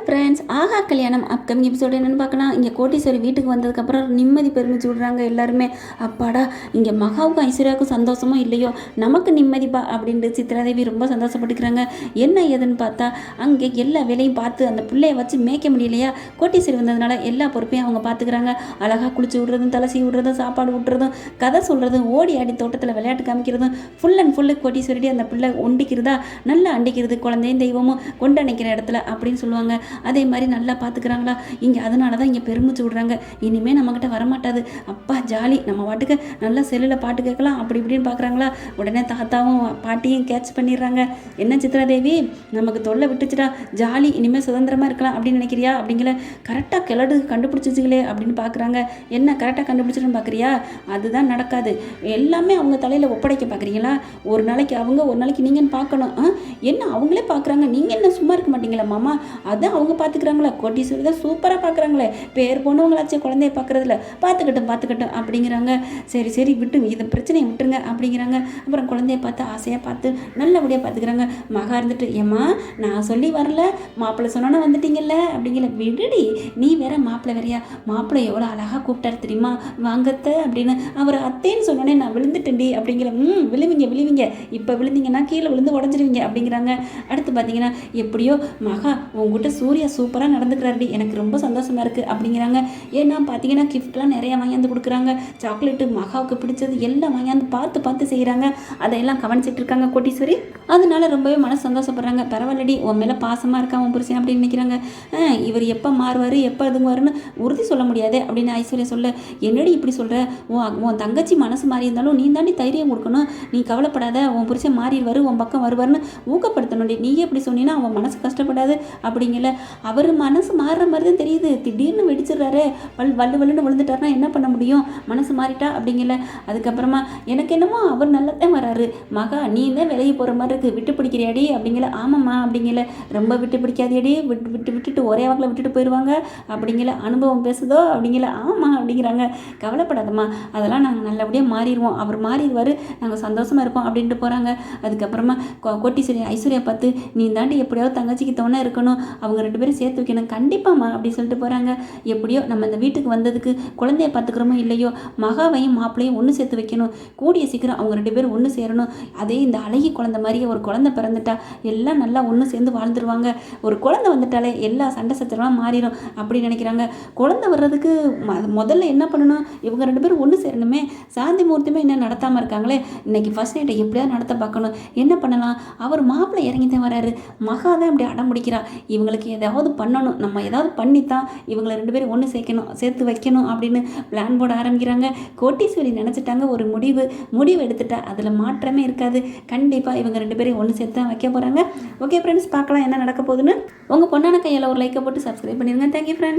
Hi friends ஆகா கல்யாணம் upcoming episode என்னென்னு பார்க்கலாம். இங்கே கோட்டீஸ்வரி வீட்டுக்கு வந்ததுக்கப்புறம் நிம்மதி பெருமிச்சு விடுறாங்க எல்லாருமே. அப்பாடா இங்கே மகாவுக்கும் ஐஸ்வர்யாவுக்கும் சந்தோஷமோ இல்லையோ? நமக்கு நிம்மதிப்பா? அப்படின்ட்டு சித்ராதேவி ரொம்ப சந்தோஷப்பட்டுக்கிறாங்க. என்ன ஏதுன்னு பார்த்தா அங்கே எல்லா வேலையும் பார்த்து அந்த பிள்ளைய வச்சு மேய்க்க முடியலையா? கோட்டீஸ்வரி வந்ததுனால எல்லா பொறுப்பையும் அவங்க பார்த்துக்கிறாங்க. அழகாக குளிச்சு விடுறதும் தலசி விடுறதும் சாப்பாடு விட்டுறதும் கதை சொல்கிறதும் ஓடி ஆடி தோட்டத்தில் விளையாட்டு காமிக்கிறதும் ஃபுல் அண்ட் ஃபுல்லு கோட்டீஸ்வரடி அந்த பிள்ளை ஒண்டிக்கிறதா? நல்லா அண்டிக்கிறது குழந்தையும் தெய்வமும் கொண்டு அணைக்கிற இடத்துல அப்படின்னு சொல்லுவாங்க. அதே மாதிரி நல்லா பார்த்துக்கிறாங்களா இங்கே அதனால தான் இங்கே பெருமிச்சு விடுறாங்க. இனிமேல் நம்மக்கிட்ட வரமாட்டாது. அப்பா ஜாலி. நம்ம பாட்டுக்கு நல்லா செல்லில் பாட்டு கேட்கலாம். அப்படி இப்படின்னு பார்க்குறாங்களா உடனே தாத்தாவும் பாட்டியும் கேட்ச் பண்ணிடுறாங்க. என்ன சித்ராதேவி நமக்கு தொல்லை விட்டுச்சுடா. ஜாலி. இனிமேல் சுதந்திரமாக இருக்கலாம் அப்படின்னு நினைக்கிறியா? அப்படிங்கிற கரெக்டாக கிளடு கண்டுபிடிச்சிச்சுங்களே அப்படின்னு பார்க்குறாங்க என்ன கரெக்டாக கண்டுபிடிச்சிருன்னு பார்க்குறியா அதுதான் நடக்காது. எல்லாமே அவங்க தலையில் ஒப்படைக்க பார்க்குறீங்களா ஒரு நாளைக்கு அவங்க ஒரு நாளைக்கு நீங்கன்னு பார்க்கணும் என்ன? அவங்களே பார்க்குறாங்க நீங்கள் என்ன சும்மா இருக்க மாட்டீங்களா மாமா? அதான் அவங்க பார்த்துக்கிறாங்களா கோட்டீஸ்வரி தான் சூப்பராக பார்க்குறாங்களே பேர் போனவங்களாச்சும் குழந்தைய பார்க்குறதில்ல பார்த்துக்கட்டும் பார்த்துக்கட்டும் அப்படிங்கிறாங்க. சரி சரி விட்டு இந்த பிரச்சனையை விட்டுருங்க அப்படிங்கிறாங்க. அப்புறம் குழந்தைய பார்த்து ஆசையாக பார்த்து நல்லபடியாக பார்த்துக்கிறாங்க மகா இருந்துட்டு ஏம்மா நான் சொல்லி வரல. மாப்பிள்ளை சொன்னோன்னே வந்துட்டீங்கல்ல? அப்படிங்கிற விடுடி நீ வேற மாப்பிள்ளை வேறையா? மாப்பிள்ளை எவ்வளோ அழகாக கூப்பிட்டாரு தெரியுமா? வாங்கத்த அப்படின்னு. அவர் அத்தேன்னு சொன்னோன்னே நான் விழுந்துட்டேன்டி. அப்படிங்கிற ம் விழுவிங்க விழுவிங்க. இப்போ விழுந்தீங்கன்னா கீழே விழுந்து உடஞ்சிருவீங்க. அப்படிங்கிறாங்க. அடுத்து பார்த்தீங்கன்னா எப்படியோ மகா உங்ககிட்ட சூர்யா சூப்பராக நடந்துக்கிறாருடி. எனக்கு ரொம்ப சந்தோஷமாக இருக்குது அப்படிங்கிறாங்க. ஏன்னா பார்த்தீங்கன்னா கிஃப்ட்லாம் நிறையா வாங்கியாந்து கொடுக்குறாங்க. சாக்லேட்டு மகாவுக்கு பிடிச்சது எல்லாம் வாங்கியாந்து பார்த்து பார்த்து செய்கிறாங்க அதையெல்லாம் கவனிச்சிட்டு இருக்காங்க கோட்டீஸ்வரி அதனால ரொம்பவே மனசு சந்தோஷப்படுறாங்க. பரவாயில்லடி உன் மேலே பாசமாக இருக்கா உன் புருஷன் அப்படின்னு நினைக்கிறாங்க. இவர் எப்போ மாறுவார் எப்போ இதுவாருன்னு உறுதி சொல்ல முடியாது அப்படின்னு ஐஸ்வர்யா சொல்ல என்னடி இப்படி சொல்கிற உன் உன் தங்கச்சி மனசு மாறி இருந்தாலும் நீ தாண்டி தைரியம் கொடுக்கணும். நீ கவலைப்படாத உன் புருஷன் மாறிடுவார் உன் பக்கம் வருவார்னு ஊக்கப்படுத்தணும்டி. நீயே இப்படி சொன்னீங்கன்னா அவன் மனசு கஷ்டப்படாது அப்படிங்கல. அவர் மனசு மாறுற மாதிரி தான் தெரியுது. திடீர்னு வெடிச்சிடுறாரு. வல் வல்லு வல்லுன்னு விழுந்துட்டாருன்னா என்ன பண்ண முடியும்? மனசு மாறிட்டா அப்படிங்கல. அதுக்கப்புறமா எனக்கு என்னமோ அவர் நல்லா தான் வராரு. மகா நீ தான் விலகி போகிற மாதிரி இருக்குது விட்டு பிடிக்கிறியாடி? அப்படிங்கல. ஆமாம்மா அப்படிங்கல. ரொம்ப விட்டு பிடிக்காதியடி விட்டு விட்டு விட்டுட்டு ஒரே வாக்கில் விட்டுட்டு போயிடுவாங்க அப்படிங்கல. அனுபவம் பேசுதோ? அப்படிங்கல. ஆமாம் அப்படிங்கிறாங்க. கவலைப்படாதம்மா. அதெல்லாம் நாங்கள் நல்லபடியாக மாறிடுவோம். அவர் மாறிடுவார். நாங்கள் சந்தோஷமாக இருப்போம் அப்படின்ட்டு போகிறாங்க அதுக்கப்புறமா கொ- கோட்டி சரி ஐஸ்வர்யா பார்த்து நீ தாண்டி எப்படியாவது தங்கச்சிக்கு தோணை இருக்கணும். அவங்க ரெண்டு பேரும் சேர்த்து வைக்கணும். கண்டிப்பாம்மா அப்படி சொல்லிட்டு போகிறாங்க எப்படியோ நம்ம இந்த வீட்டுக்கு வந்ததுக்கு குழந்தைய பார்த்துக்கிறோமோ இல்லையோ மகாவையும் மாப்பிளையும் ஒன்று சேர்த்து வைக்கணும். கூடிய சீக்கிரம் அவங்க ரெண்டு பேரும் ஒன்று சேரணும். அதே இந்த அழகி குழந்தை மாதிரியே ஒரு குழந்தை பிறந்துட்டா எல்லாம் நல்லா ஒன்று சேர்ந்து வாழ்ந்துருவாங்க. ஒரு குழந்தை வந்துட்டாலே எல்லா சண்டை சச்சரவாக மாறிடும் அப்படின்னு நினைக்கிறாங்க. குழந்தை வர்றதுக்கு ம- முதல்ல என்ன பண்ணணும்? இவங்க ரெண்டு பேரும் ஒன்று சேரணுமே. சாந்தி மூர்த்தியுமே என்ன நடத்தாமல் இருக்காங்களே. இன்னைக்கு ஃபர்ஸ்ட் நைட்டை எப்படியாவது நடத்த பார்க்கணும். என்ன பண்ணலாம்? அவர் மாப்பிள்ளை இறங்கி தான் வராரு. மகா தான் இப்படி அடம் முடிக்கிறா இவங்களுக்கு ஏதாவது பண்ணணும். நம்ம ஏதாவது பண்ணித்தான் இவங்களை ரெண்டு பேரும் ஒன்று சேர்க்கணும் சேர்த்து வைக்கணும் அப்படின்னு பிளான் போட ஆரம்பிக்கிறாங்க. கோட்டீஸ்வரி நினச்சிட்டாங்க ஒரு முடிவு. முடிவு எடுத்துட்டா அதில் மாற்றமே இருக்காது. கண்டிப்பாக இவங்க ரெண்டு பேரையும் ஒன்று சேர்த்து தான் வைக்க போகிறாங்க ஓகே ஃப்ரெண்ட்ஸ் பார்க்கலாம் என்ன நடக்க போகுதுன்னு. உங்கள் பொண்ணான கையில் ஒரு லைக்கை போட்டு சப்ஸ்கிரைப் பண்ணிடுங்க. Thank you friends